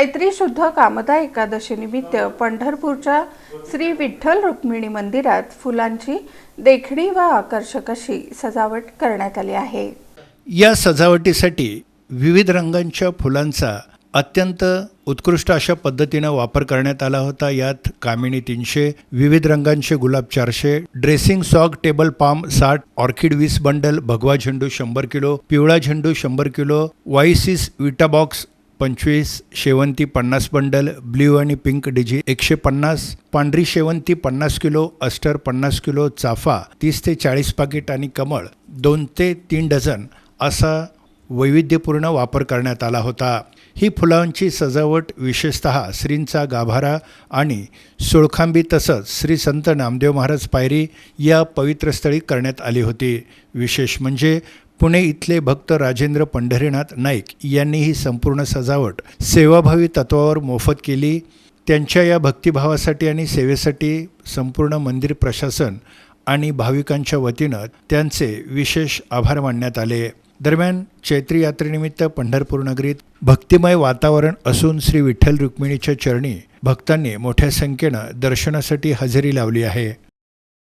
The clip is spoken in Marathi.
चैत्री शुद्ध कामदा एकादशी निमित्त पंढरपूरच्या श्री विठ्ठल रुक्मिणी मंदिरात फुलांची देखणी व आकर्षक अशी सजावट करण्यात आली आहे. या सजावटीसाठी विविध रंगांच्या फुलांचा अत्यंत उत्कृष्ट अशा पद्धतीनं वापर करण्यात आला होता. यात कामिणी तीनशे विविध रंगांचे गुलाब चारशे ड्रेसिंग सॉग टेबल पाम साठ ऑर्किड वीस बंडल भगवा झेंडू शंभर किलो पिवळा झेंडू शंभर किलो वायसिस विटा बॉक्स पंचवीस शेवंती पन्नास बंडल ब्ल्यू आणि पिंक डिजी एकशे पन्नास पांढरी शेवंती पन्नास किलो अस्टर पन्नास किलो चाफा तीस ते चाळीस पाकिट आणि कमळ दोन ते तीन डझन असा वैविध्यपूर्ण वापर करण्यात आला होता. ही फुलांची सजावट विशेषत श्रींचा गाभारा आणि सोळखांबी तसंच श्री संत नामदेव महाराज पायरी या पवित्र स्थळी करण्यात आली होती. विशेष म्हणजे पुणे इथले भक्त राजेंद्र पंढरीनाथ नाईक यांनी ही संपूर्ण सजावट सेवाभावी तत्वावर मोफत केली. त्यांच्या या भक्तिभावासाठी आणि सेवेसाठी संपूर्ण मंदिर प्रशासन आणि भाविकांच्या वतीनं त्यांचे विशेष आभार मानण्यात आले. दरम्यान चैत्री यात्रेनिमित्त पंढरपूर नगरीत भक्तिमय वातावरण असून श्री विठ्ठल रुक्मिणीच्या चरणी भक्तांनी मोठ्या संख्येनं दर्शनासाठी हजेरी लावली आहे.